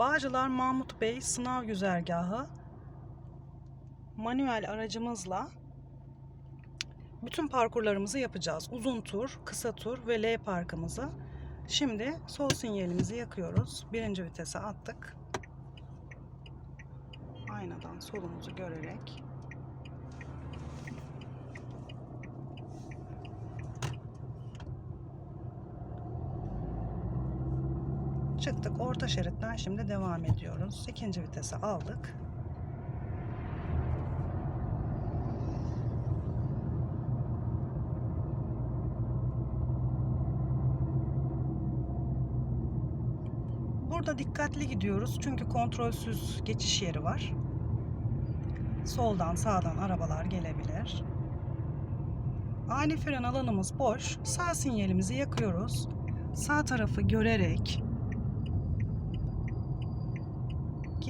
Bağcılar Mahmut Bey sınav güzergahı manuel aracımızla bütün parkurlarımızı yapacağız. Uzun tur, kısa tur ve L parkımızı. Şimdi sol sinyalimizi yakıyoruz. Birinci vitese attık. Aynadan solumuzu görerek Çıktık orta şeritten şimdi devam ediyoruz. İkinci vitese aldık. Burada dikkatli gidiyoruz çünkü kontrolsüz geçiş yeri var. Soldan sağdan arabalar gelebilir. Ani fren alanımız boş. Sağ sinyalimizi yakıyoruz. Sağ tarafı görerek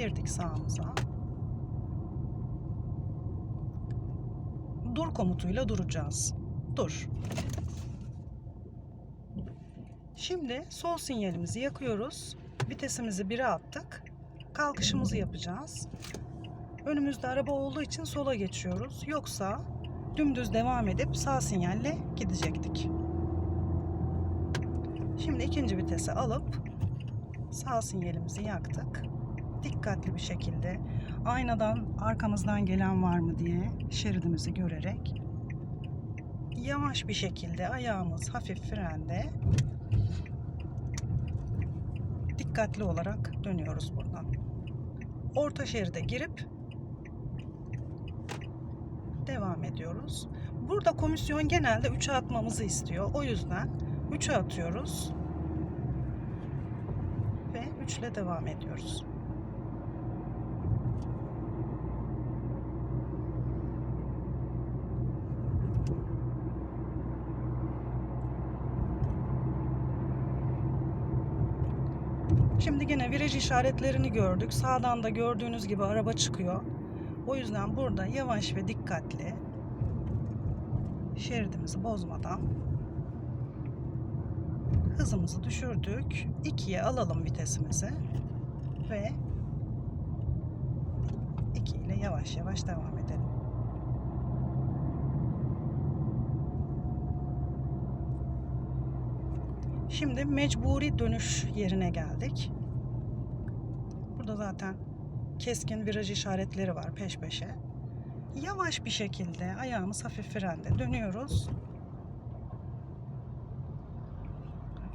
girdik sağımıza. Dur komutuyla duracağız. Dur. Şimdi sol sinyalimizi yakıyoruz. Vitesimizi 1'e attık. Kalkışımızı yapacağız. Önümüzde araba olduğu için sola geçiyoruz. Yoksa dümdüz devam edip sağ sinyalle gidecektik. Şimdi ikinci vitese alıp sağ sinyalimizi yaktık dikkatli bir şekilde aynadan arkamızdan gelen var mı diye şeridimizi görerek yavaş bir şekilde ayağımız hafif frende dikkatli olarak dönüyoruz buradan. Orta şeride girip devam ediyoruz. Burada komisyon genelde 3'e atmamızı istiyor. O yüzden 3'e atıyoruz ve 3 ile devam ediyoruz. Şimdi yine viraj işaretlerini gördük. Sağdan da gördüğünüz gibi araba çıkıyor. O yüzden burada yavaş ve dikkatli şeridimizi bozmadan hızımızı düşürdük. 2'ye alalım vitesimizi ve 2 ile yavaş yavaş devam edelim. Şimdi mecburi dönüş yerine geldik. Zaten keskin viraj işaretleri var peş peşe. Yavaş bir şekilde ayağımız hafif frende dönüyoruz.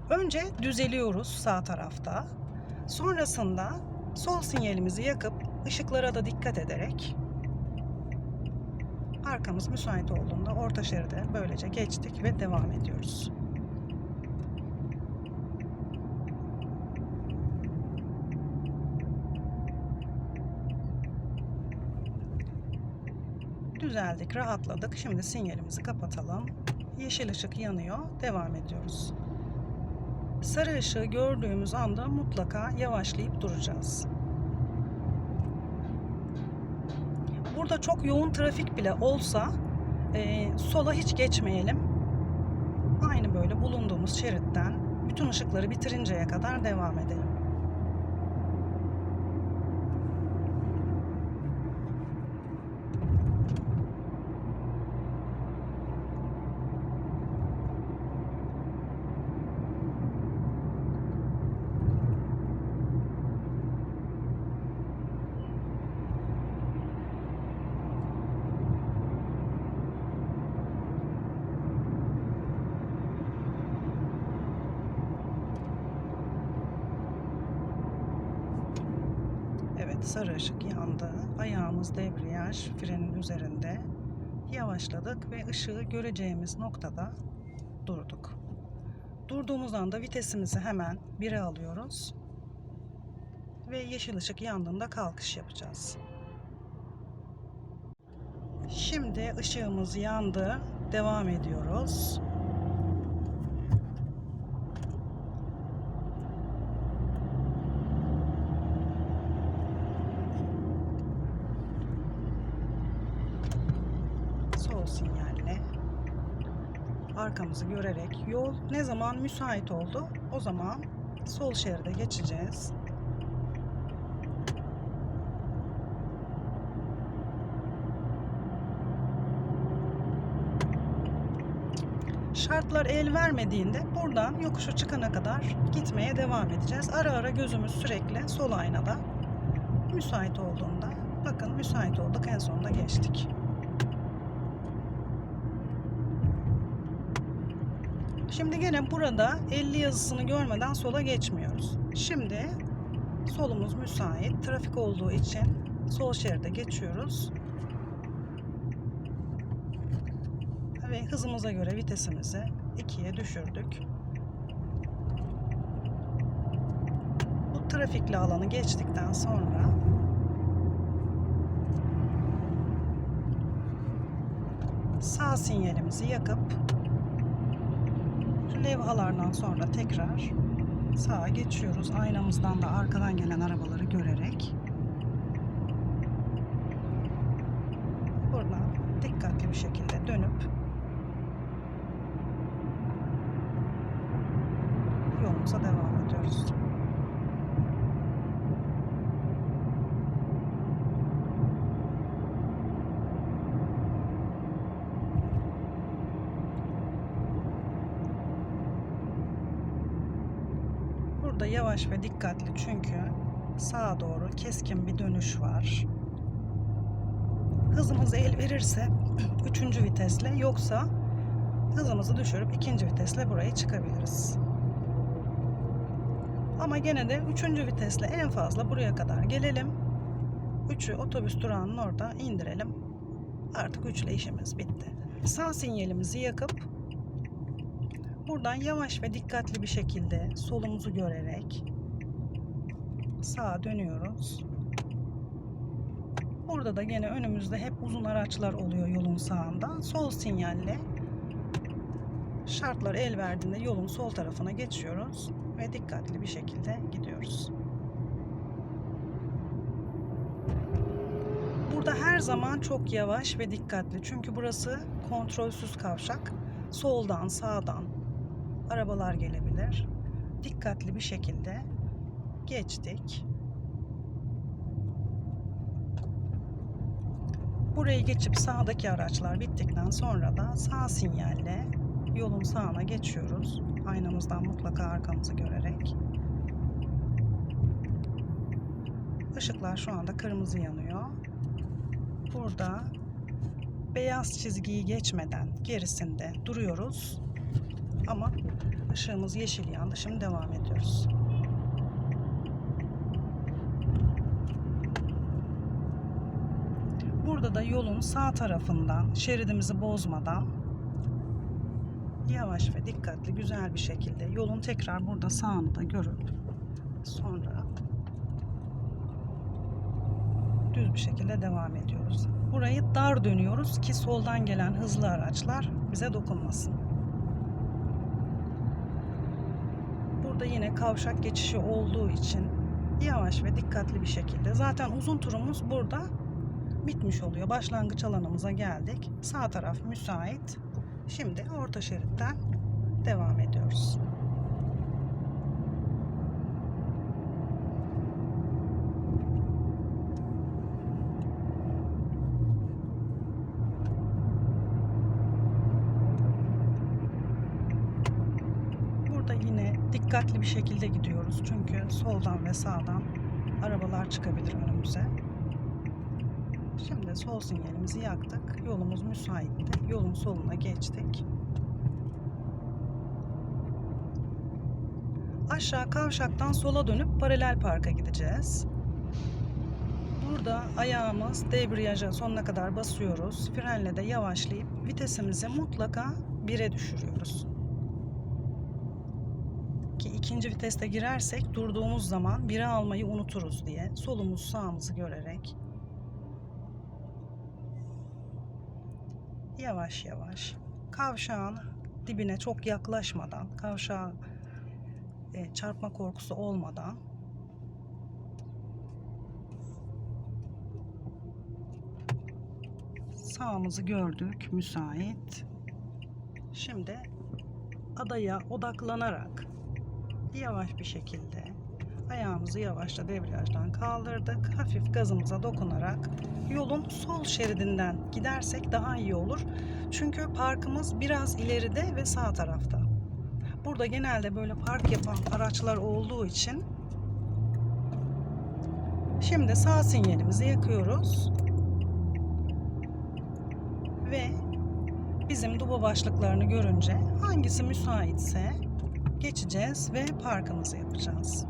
Önce düzeliyoruz sağ tarafta. Sonrasında sol sinyalimizi yakıp ışıklara da dikkat ederek arkamız müsait olduğunda orta şeride böylece geçtik ve devam ediyoruz. Düzeldik, rahatladık. Şimdi sinyalimizi kapatalım. Yeşil ışık yanıyor. Devam ediyoruz. Sarı ışığı gördüğümüz anda mutlaka yavaşlayıp duracağız. Burada çok yoğun trafik bile olsa e, sola hiç geçmeyelim. Aynı böyle bulunduğumuz şeritten bütün ışıkları bitirinceye kadar devam edelim. Evet sarı ışık yandı. Ayağımız debriyaj frenin üzerinde. Yavaşladık ve ışığı göreceğimiz noktada durduk. Durduğumuz anda vitesimizi hemen 1'e alıyoruz. Ve yeşil ışık yandığında kalkış yapacağız. Şimdi ışığımız yandı. Devam ediyoruz. sinyaline arkamızı görerek yol ne zaman müsait oldu o zaman sol şeride geçeceğiz. Şartlar el vermediğinde buradan yokuşa çıkana kadar gitmeye devam edeceğiz. Ara ara gözümüz sürekli sol aynada. Müsait olduğunda bakın müsait olduk en sonunda geçtik. Şimdi gene burada 50 yazısını görmeden sola geçmiyoruz. Şimdi solumuz müsait. Trafik olduğu için sol şeride geçiyoruz. Ve hızımıza göre vitesimizi 2'ye düşürdük. Bu trafikli alanı geçtikten sonra sağ sinyalimizi yakıp levhalardan sonra tekrar sağa geçiyoruz. Aynamızdan da arkadan gelen arabaları görerek. Buradan dikkatli bir şekilde dönüp yolumuza devam ediyoruz. Burada yavaş ve dikkatli çünkü sağa doğru keskin bir dönüş var. Hızımız el verirse üçüncü vitesle yoksa hızımızı düşürüp ikinci vitesle buraya çıkabiliriz. Ama gene de üçüncü vitesle en fazla buraya kadar gelelim. Üçü otobüs durağının orada indirelim. Artık üçle işimiz bitti. Sağ sinyalimizi yakıp buradan yavaş ve dikkatli bir şekilde solumuzu görerek sağa dönüyoruz. Burada da gene önümüzde hep uzun araçlar oluyor yolun sağında. Sol sinyalle şartlar el verdiğinde yolun sol tarafına geçiyoruz ve dikkatli bir şekilde gidiyoruz. Burada her zaman çok yavaş ve dikkatli çünkü burası kontrolsüz kavşak. Soldan, sağdan arabalar gelebilir. Dikkatli bir şekilde geçtik. Burayı geçip sağdaki araçlar bittikten sonra da sağ sinyalle yolun sağına geçiyoruz. Aynamızdan mutlaka arkamızı görerek. Işıklar şu anda kırmızı yanıyor. Burada beyaz çizgiyi geçmeden gerisinde duruyoruz. Ama ışığımız yeşil yandı. Şimdi devam ediyoruz. Burada da yolun sağ tarafından şeridimizi bozmadan yavaş ve dikkatli güzel bir şekilde yolun tekrar burada sağını da görüp sonra düz bir şekilde devam ediyoruz. Burayı dar dönüyoruz ki soldan gelen hızlı araçlar bize dokunmasın. Burada yine kavşak geçişi olduğu için yavaş ve dikkatli bir şekilde zaten uzun turumuz burada bitmiş oluyor. Başlangıç alanımıza geldik. Sağ taraf müsait. Şimdi orta şeritten devam ediyoruz. Burada yine dikkatli bir şekilde gidiyoruz. Çünkü soldan ve sağdan arabalar çıkabilir önümüze. Şimdi sol sinyalimizi yaktık. Yolumuz müsaitti. Yolun soluna geçtik. Aşağı kavşaktan sola dönüp paralel parka gideceğiz. Burada ayağımız debriyaja sonuna kadar basıyoruz. Frenle de yavaşlayıp vitesimizi mutlaka 1'e düşürüyoruz. Ki ikinci viteste girersek durduğumuz zaman 1'e almayı unuturuz diye solumuz sağımızı görerek yavaş yavaş kavşağın dibine çok yaklaşmadan kavşağa e, çarpma korkusu olmadan sağımızı gördük müsait. Şimdi adaya odaklanarak yavaş bir şekilde Ayağımızı yavaşça debriyajdan kaldırdık. Hafif gazımıza dokunarak yolun sol şeridinden gidersek daha iyi olur. Çünkü parkımız biraz ileride ve sağ tarafta. Burada genelde böyle park yapan araçlar olduğu için şimdi sağ sinyalimizi yakıyoruz. Ve bizim duba başlıklarını görünce hangisi müsaitse geçeceğiz ve parkımızı yapacağız.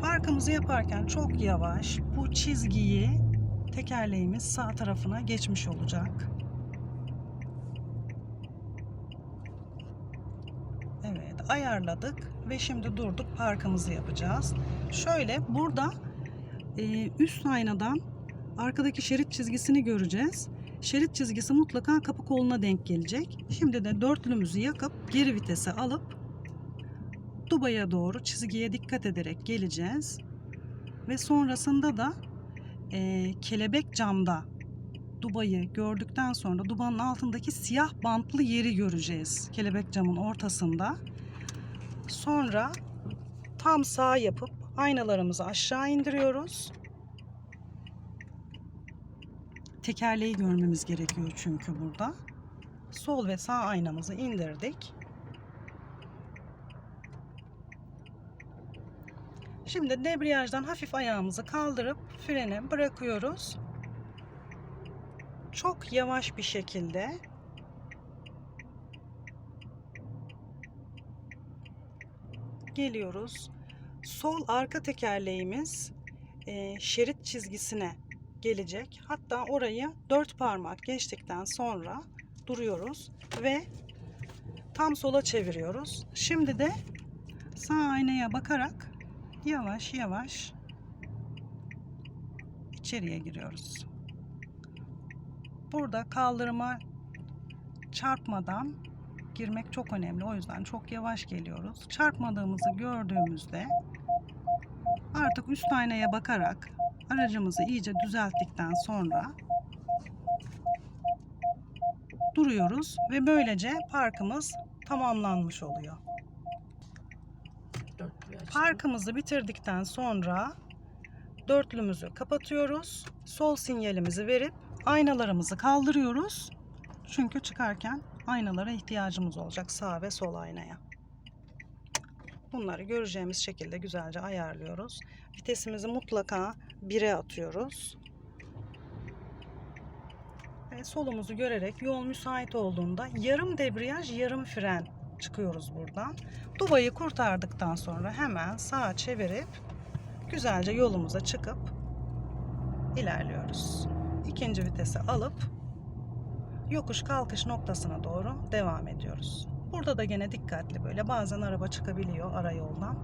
Parkımızı yaparken çok yavaş bu çizgiyi tekerleğimiz sağ tarafına geçmiş olacak. Evet ayarladık ve şimdi durduk parkımızı yapacağız. Şöyle burada e, üst aynadan arkadaki şerit çizgisini göreceğiz. Şerit çizgisi mutlaka kapı koluna denk gelecek. Şimdi de dörtlümüzü yakıp geri vitese alıp Dubai'ye doğru çizgiye dikkat ederek geleceğiz. Ve sonrasında da e, kelebek camda Dubai'yi gördükten sonra Dubai'nin altındaki siyah bantlı yeri göreceğiz. Kelebek camın ortasında. Sonra tam sağ yapıp aynalarımızı aşağı indiriyoruz. Tekerleği görmemiz gerekiyor çünkü burada. Sol ve sağ aynamızı indirdik. Şimdi debriyajdan hafif ayağımızı kaldırıp frene bırakıyoruz. Çok yavaş bir şekilde geliyoruz. Sol arka tekerleğimiz e, şerit çizgisine gelecek. Hatta orayı dört parmak geçtikten sonra duruyoruz ve tam sola çeviriyoruz. Şimdi de sağ aynaya bakarak yavaş yavaş içeriye giriyoruz. Burada kaldırıma çarpmadan girmek çok önemli. O yüzden çok yavaş geliyoruz. Çarpmadığımızı gördüğümüzde artık üst aynaya bakarak aracımızı iyice düzelttikten sonra duruyoruz ve böylece parkımız tamamlanmış oluyor. Parkımızı bitirdikten sonra dörtlümüzü kapatıyoruz. Sol sinyalimizi verip aynalarımızı kaldırıyoruz. Çünkü çıkarken aynalara ihtiyacımız olacak sağ ve sol aynaya. Bunları göreceğimiz şekilde güzelce ayarlıyoruz. Vitesimizi mutlaka 1'e atıyoruz. Ve solumuzu görerek yol müsait olduğunda yarım debriyaj, yarım fren çıkıyoruz buradan. Dubai'yi kurtardıktan sonra hemen sağa çevirip güzelce yolumuza çıkıp ilerliyoruz. İkinci vitesi alıp yokuş kalkış noktasına doğru devam ediyoruz. Burada da gene dikkatli böyle bazen araba çıkabiliyor ara yoldan.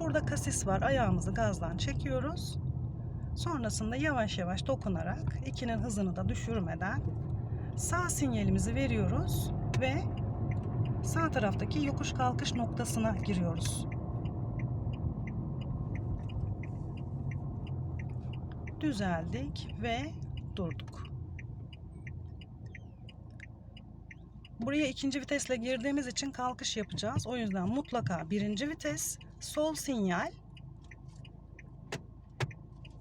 Burada kasis var. Ayağımızı gazdan çekiyoruz. Sonrasında yavaş yavaş dokunarak ikinin hızını da düşürmeden sağ sinyalimizi veriyoruz ve sağ taraftaki yokuş kalkış noktasına giriyoruz. Düzeldik ve durduk. Buraya ikinci vitesle girdiğimiz için kalkış yapacağız. O yüzden mutlaka birinci vites, sol sinyal.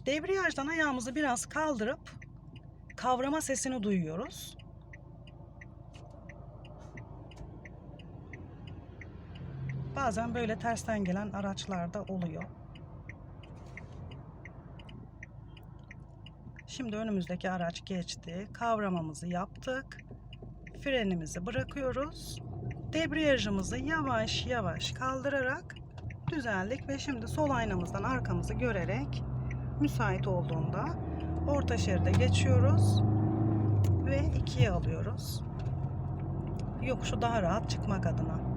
Debriyajdan ayağımızı biraz kaldırıp kavrama sesini duyuyoruz. Bazen böyle tersten gelen araçlarda oluyor. Şimdi önümüzdeki araç geçti. Kavramamızı yaptık. Frenimizi bırakıyoruz. Debriyajımızı yavaş yavaş kaldırarak düzeldik ve şimdi sol aynamızdan arkamızı görerek müsait olduğunda orta şeride geçiyoruz ve ikiye alıyoruz. Yokuşu daha rahat çıkmak adına.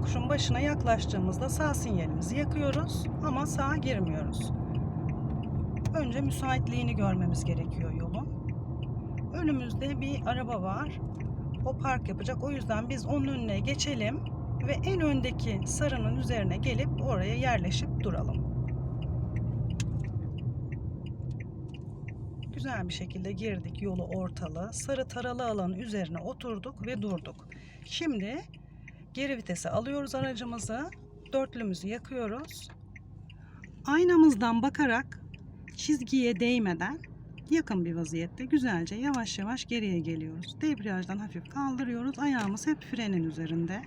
Yokuşun başına yaklaştığımızda sağ sinyalimizi yakıyoruz ama sağa girmiyoruz. Önce müsaitliğini görmemiz gerekiyor yolun. Önümüzde bir araba var. O park yapacak. O yüzden biz onun önüne geçelim ve en öndeki sarının üzerine gelip oraya yerleşip duralım. Güzel bir şekilde girdik yolu ortalı. Sarı taralı alanın üzerine oturduk ve durduk. Şimdi geri vitese alıyoruz aracımızı. Dörtlümüzü yakıyoruz. Aynamızdan bakarak çizgiye değmeden yakın bir vaziyette güzelce yavaş yavaş geriye geliyoruz. Debriyajdan hafif kaldırıyoruz. Ayağımız hep frenin üzerinde.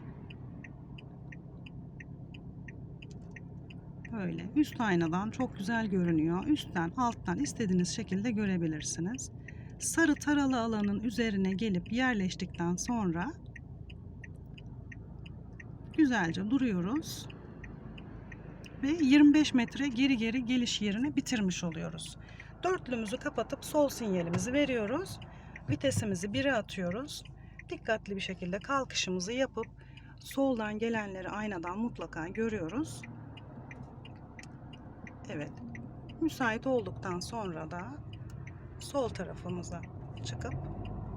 Böyle üst aynadan çok güzel görünüyor. Üstten alttan istediğiniz şekilde görebilirsiniz. Sarı taralı alanın üzerine gelip yerleştikten sonra güzelce duruyoruz. Ve 25 metre geri geri geliş yerini bitirmiş oluyoruz. Dörtlümüzü kapatıp sol sinyalimizi veriyoruz. Vitesimizi 1'e atıyoruz. Dikkatli bir şekilde kalkışımızı yapıp soldan gelenleri aynadan mutlaka görüyoruz. Evet. Müsait olduktan sonra da sol tarafımıza çıkıp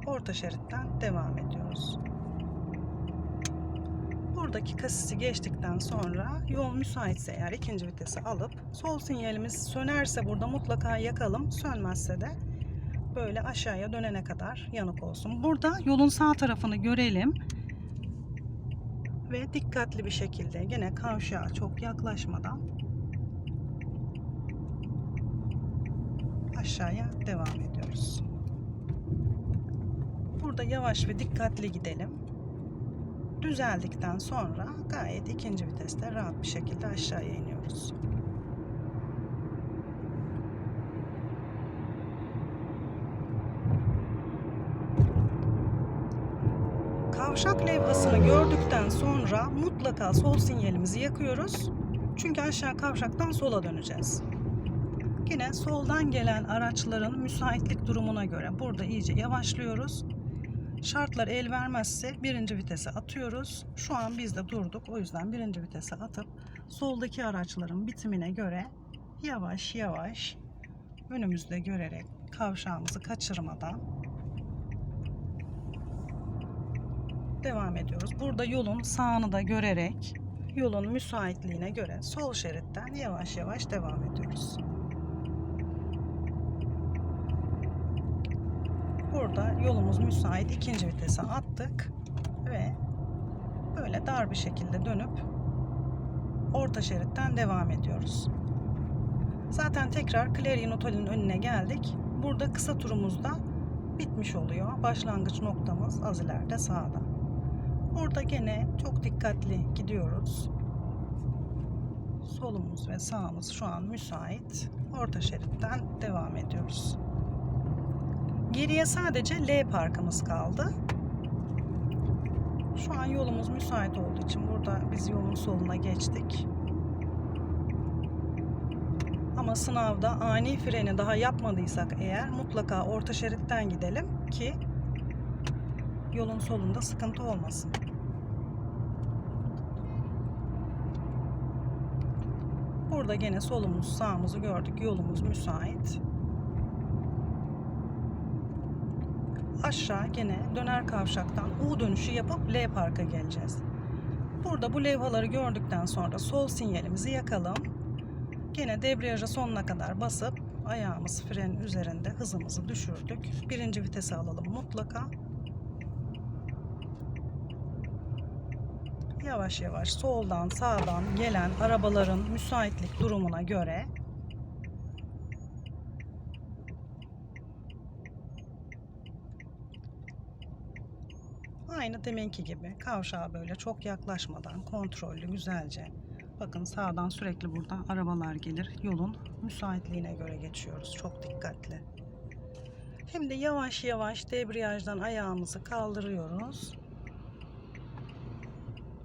orta şeritten devam ediyoruz. Buradaki kasisi geçtikten sonra yol müsaitse eğer ikinci vitesi alıp sol sinyalimiz sönerse burada mutlaka yakalım. Sönmezse de böyle aşağıya dönene kadar yanık olsun. Burada yolun sağ tarafını görelim. Ve dikkatli bir şekilde gene kavşağa çok yaklaşmadan aşağıya devam ediyoruz. Burada yavaş ve dikkatli gidelim. Düzeldikten sonra gayet ikinci viteste rahat bir şekilde aşağıya iniyoruz. Kavşak levhasını gördükten sonra mutlaka sol sinyalimizi yakıyoruz. Çünkü aşağı kavşaktan sola döneceğiz. Yine soldan gelen araçların müsaitlik durumuna göre burada iyice yavaşlıyoruz. Şartlar el vermezse birinci vitese atıyoruz. Şu an biz de durduk. O yüzden birinci vitese atıp soldaki araçların bitimine göre yavaş yavaş önümüzde görerek kavşağımızı kaçırmadan devam ediyoruz. Burada yolun sağını da görerek yolun müsaitliğine göre sol şeritten yavaş yavaş devam ediyoruz. Burada yolumuz müsait ikinci vitese attık ve böyle dar bir şekilde dönüp orta şeritten devam ediyoruz. Zaten tekrar Clarion Otel'in önüne geldik. Burada kısa turumuz da bitmiş oluyor. Başlangıç noktamız az ileride sağda. Burada gene çok dikkatli gidiyoruz. Solumuz ve sağımız şu an müsait. Orta şeritten devam ediyoruz. Geriye sadece L parkımız kaldı. Şu an yolumuz müsait olduğu için burada biz yolun soluna geçtik. Ama sınavda ani freni daha yapmadıysak eğer mutlaka orta şeritten gidelim ki yolun solunda sıkıntı olmasın. Burada gene solumuz sağımızı gördük. Yolumuz müsait. Aşağı gene döner kavşaktan U dönüşü yapıp L parka geleceğiz. Burada bu levhaları gördükten sonra sol sinyalimizi yakalım. Gene debriyaja sonuna kadar basıp ayağımız frenin üzerinde hızımızı düşürdük. Birinci vitese alalım mutlaka. Yavaş yavaş soldan sağdan gelen arabaların müsaitlik durumuna göre Aynı deminki gibi kavşağa böyle çok yaklaşmadan kontrollü güzelce. Bakın sağdan sürekli burada arabalar gelir. Yolun müsaitliğine göre geçiyoruz. Çok dikkatli. Şimdi yavaş yavaş debriyajdan ayağımızı kaldırıyoruz.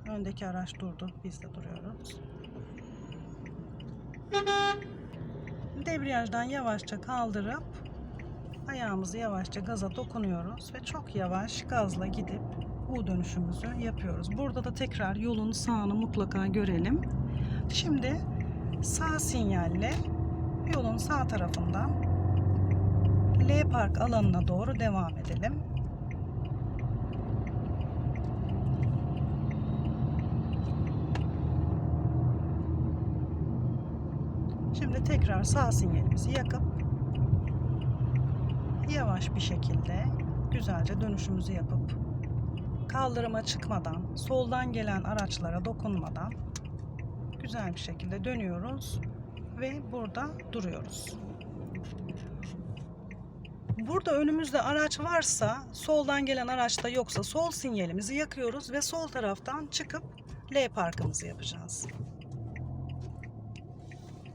Öndeki araç durdu. Biz de duruyoruz. Debriyajdan yavaşça kaldırıp ayağımızı yavaşça gaza dokunuyoruz ve çok yavaş gazla gidip U dönüşümüzü yapıyoruz. Burada da tekrar yolun sağını mutlaka görelim. Şimdi sağ sinyalle yolun sağ tarafından L park alanına doğru devam edelim. Şimdi tekrar sağ sinyalimizi yakıp yavaş bir şekilde güzelce dönüşümüzü yapıp kaldırıma çıkmadan, soldan gelen araçlara dokunmadan güzel bir şekilde dönüyoruz ve burada duruyoruz. Burada önümüzde araç varsa, soldan gelen araçta yoksa sol sinyalimizi yakıyoruz ve sol taraftan çıkıp L parkımızı yapacağız.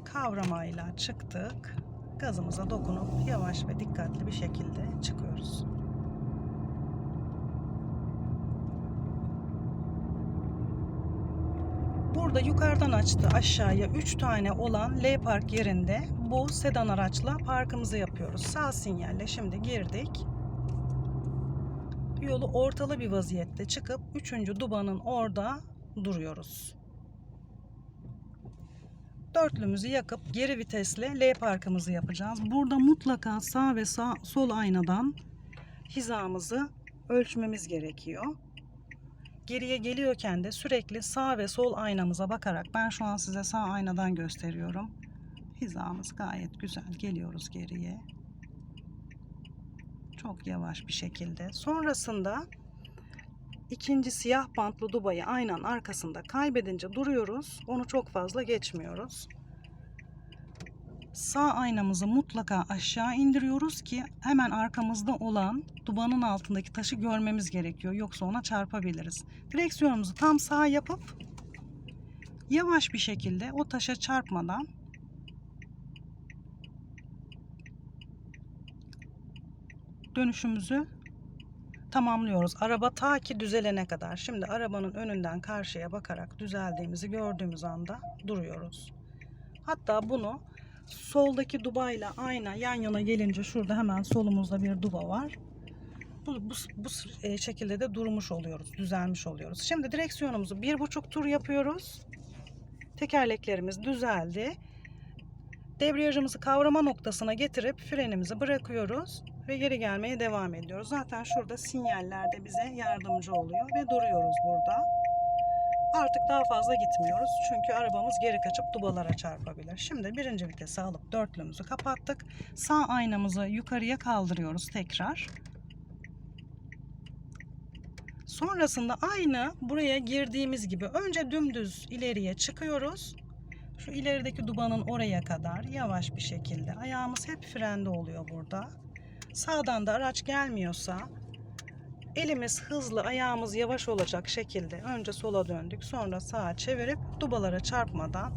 Kavramayla çıktık. Gazımıza dokunup yavaş ve dikkatli bir şekilde çıkıyoruz. Burada yukarıdan açtı aşağıya 3 tane olan L park yerinde bu sedan araçla parkımızı yapıyoruz. Sağ sinyalle şimdi girdik. Yolu ortalı bir vaziyette çıkıp 3. dubanın orada duruyoruz. Dörtlümüzü yakıp geri vitesle L parkımızı yapacağız. Burada mutlaka sağ ve sağ sol aynadan hizamızı ölçmemiz gerekiyor. Geriye geliyorken de sürekli sağ ve sol aynamıza bakarak ben şu an size sağ aynadan gösteriyorum. Hizamız gayet güzel. Geliyoruz geriye. Çok yavaş bir şekilde. Sonrasında ikinci siyah bantlı dubayı aynanın arkasında kaybedince duruyoruz. Onu çok fazla geçmiyoruz. Sağ aynamızı mutlaka aşağı indiriyoruz ki hemen arkamızda olan dubanın altındaki taşı görmemiz gerekiyor. Yoksa ona çarpabiliriz. Direksiyonumuzu tam sağ yapıp yavaş bir şekilde o taşa çarpmadan dönüşümüzü tamamlıyoruz. Araba ta ki düzelene kadar. Şimdi arabanın önünden karşıya bakarak düzeldiğimizi gördüğümüz anda duruyoruz. Hatta bunu soldaki dubayla ayna yan yana gelince şurada hemen solumuzda bir duba var. Bu, bu, bu e, şekilde de durmuş oluyoruz, düzelmiş oluyoruz. Şimdi direksiyonumuzu bir buçuk tur yapıyoruz. Tekerleklerimiz düzeldi. Debriyajımızı kavrama noktasına getirip frenimizi bırakıyoruz ve geri gelmeye devam ediyoruz. Zaten şurada sinyaller de bize yardımcı oluyor ve duruyoruz burada. Artık daha fazla gitmiyoruz çünkü arabamız geri kaçıp dubalara çarpabilir. Şimdi birinci vitesi alıp dörtlümüzü kapattık. Sağ aynamızı yukarıya kaldırıyoruz tekrar. Sonrasında aynı buraya girdiğimiz gibi önce dümdüz ileriye çıkıyoruz. Şu ilerideki dubanın oraya kadar yavaş bir şekilde ayağımız hep frende oluyor burada. Sağdan da araç gelmiyorsa elimiz hızlı ayağımız yavaş olacak şekilde önce sola döndük sonra sağa çevirip dubalara çarpmadan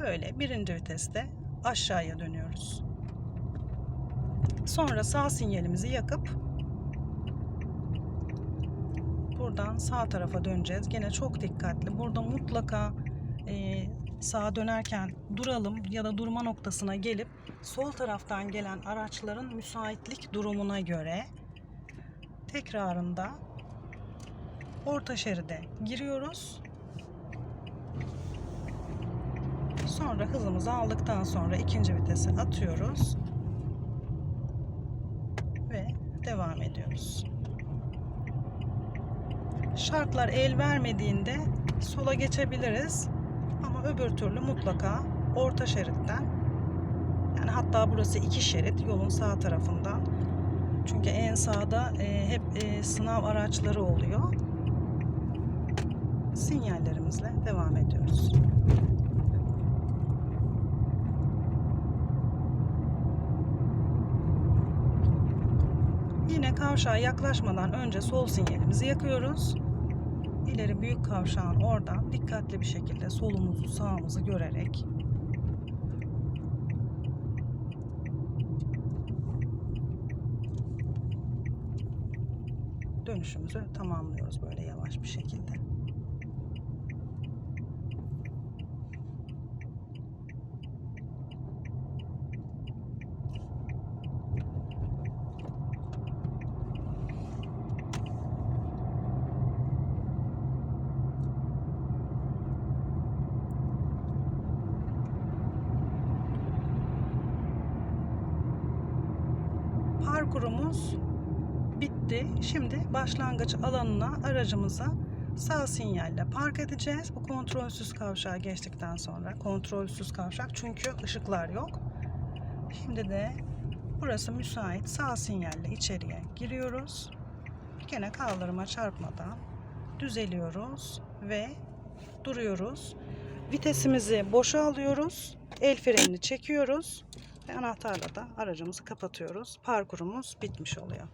böyle birinci viteste aşağıya dönüyoruz. Sonra sağ sinyalimizi yakıp buradan sağ tarafa döneceğiz. Gene çok dikkatli. Burada mutlaka e, sağa dönerken duralım ya da durma noktasına gelip sol taraftan gelen araçların müsaitlik durumuna göre tekrarında orta şeride giriyoruz. Sonra hızımızı aldıktan sonra ikinci vitese atıyoruz ve devam ediyoruz. Şartlar el vermediğinde sola geçebiliriz ama öbür türlü mutlaka orta şeritten yani hatta burası iki şerit yolun sağ tarafından çünkü en sağda e, hep e, sınav araçları oluyor. Sinyallerimizle devam ediyoruz. Yine kavşağa yaklaşmadan önce sol sinyalimizi yakıyoruz. İleri büyük kavşağın oradan dikkatli bir şekilde solumuzu sağımızı görerek dönüşümüzü tamamlıyoruz böyle yavaş bir şekilde. Parkurumuz bitti. Şimdi başlangıç alanına aracımıza sağ sinyalle park edeceğiz. Bu kontrolsüz kavşağı geçtikten sonra kontrolsüz kavşak çünkü ışıklar yok. Şimdi de Burası müsait. Sağ sinyalle içeriye giriyoruz. Gene kaldırıma çarpmadan düzeliyoruz ve duruyoruz. Vitesimizi boşa alıyoruz. El frenini çekiyoruz ve anahtarla da aracımızı kapatıyoruz. Parkurumuz bitmiş oluyor.